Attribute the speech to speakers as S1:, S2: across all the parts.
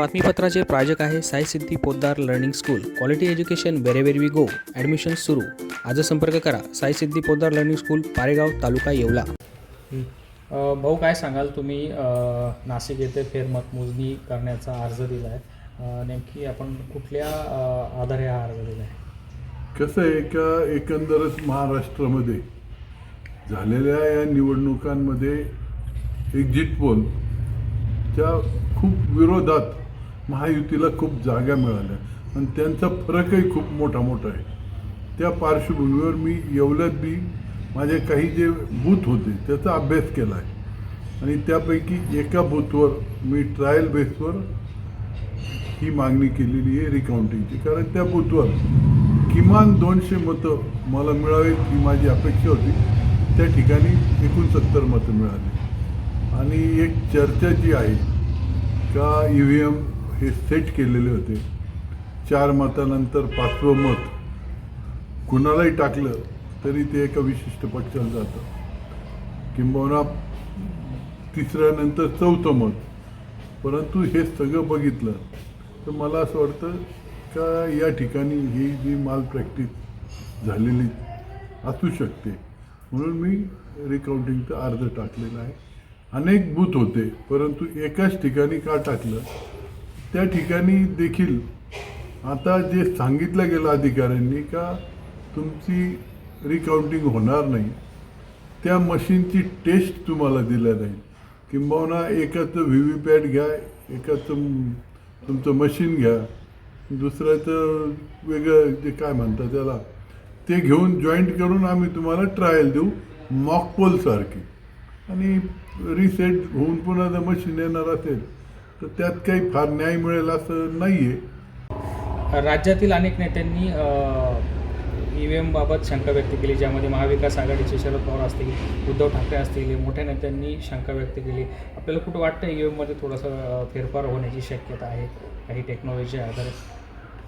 S1: बातमीपत्राचे प्रायोजक आहे Sai Siddhi Poddar learning school. Quality education where where we go admission सुरू. आज संपर्क करा. Sai Siddhi Poddar learning school Paregaon taluka Yeola.
S2: भाऊ काय सांगाल तुम्ही? नाशिक येथे फेरमतमोजणी करण्याचा अर्ज दिला आहे नेमकी आपण कुठल्या आधारे हा अर्ज दिला आहे
S3: कसं आहे का एकंदरच महाराष्ट्रामध्ये झालेल्या या निवडणुकांमध्ये एक्झिट पोलच्या खूप विरोधात महायुतीला खूप जागा मिळाल्या आणि त्यांचा फरकही खूप मोठा मोठा आहे. त्या पार्श्वभूमीवर मी येवल्यात बी माझे काही जे बूथ होते त्याचा अभ्यास केला आहे. आणि त्यापैकी एका बूथवर मी ट्रायल बेसवर ही मागणी केलेली आहे रिकाउंटिंगची कारण त्या बूथवर किमान दोनशे मतं मला मिळावीत ही माझी अपेक्षा होती. त्या ठिकाणी एकोणसत्तर मतं मिळाली. आणि एक चर्चा जी आहे का ई व्ही एम हे सेट केलेले होते. चार मतानंतर पाचवं मत कुणालाही टाकलं तरी ते एका विशिष्ट पक्षाला जातं. किंबहुना तिसऱ्यानंतर चौथं मत. परंतु हे सगळं बघितलं तर मला असं वाटतं का या ठिकाणी ही जी माल प्रॅक्टिस झालेली असू शकते. म्हणून मी रिकाउंटिंगचं अर्ज टाकलेला आहे. अनेक बूथ होते परंतु एकाच ठिकाणी का टाकलं? त्या ठिकाणी देखील आता जे सांगितलं गेलं अधिकाऱ्यांनी का तुमची रिकाउंटिंग होणार नाही. त्या मशीनची टेस्ट तुम्हाला दिल्या जाईल. किंबहुना एकाचं व्ही व्ही पॅट घ्या एकाचं तुमचं मशीन घ्या. दुसऱ्याचं वेगळं जे काय म्हणतात त्याला ते घेऊन जॉईंट करून आम्ही तुम्हाला ट्रायल देऊ मॉकपोलसारखी आणि रिसेट होऊन पुन्हा जर मशीन येणार असेल तर त्यात काही फार न्याय मिळेल असं नाही आहे
S2: राज्यातील अनेक नेत्यांनी ई व्ही एम बाबत शंका व्यक्त केली ज्यामध्ये महाविकास आघाडीचे शरद पवार असतील उद्धव ठाकरे असतील मोठ्या नेत्यांनी शंका व्यक्त केली. आपल्याला कुठं वाटतं ई व्ही एममध्ये थोडंसं फेरफार होण्याची शक्यता आहे? काही टेक्नॉलॉजीच्या आधारे.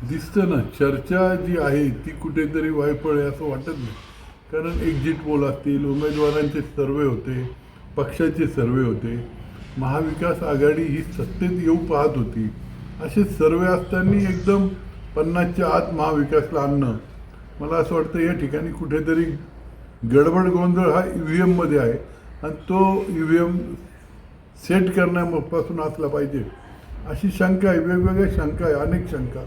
S3: दिसतं ना चर्चा जी आहे ती कुठेतरी वायफळ आहे असं वाटत नाही. कारण एक्झिट पोल असतील उमेदवारांचे सर्वे होते पक्षाचे सर्वे होते. महाविकास आघाडी ही सत्तेत येऊ पाहत होती. असे सर्व असताना एकदम पन्नासच्या आत महाविकासला आणणं. मला असं वाटतं या ठिकाणी कुठेतरी गडबड गोंधळ हा ई व्ही एममध्ये आहे. आणि तो ई व्ही एम सेट करण्यापासून असला पाहिजे. अशी शंका आहे वेगवेगळ्या शंका आहे अनेक शंका.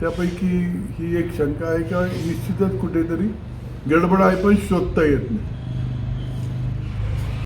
S3: त्यापैकी ही एक शंका आहे का निश्चितच कुठेतरी गडबड आहे पण शोधता येत नाही.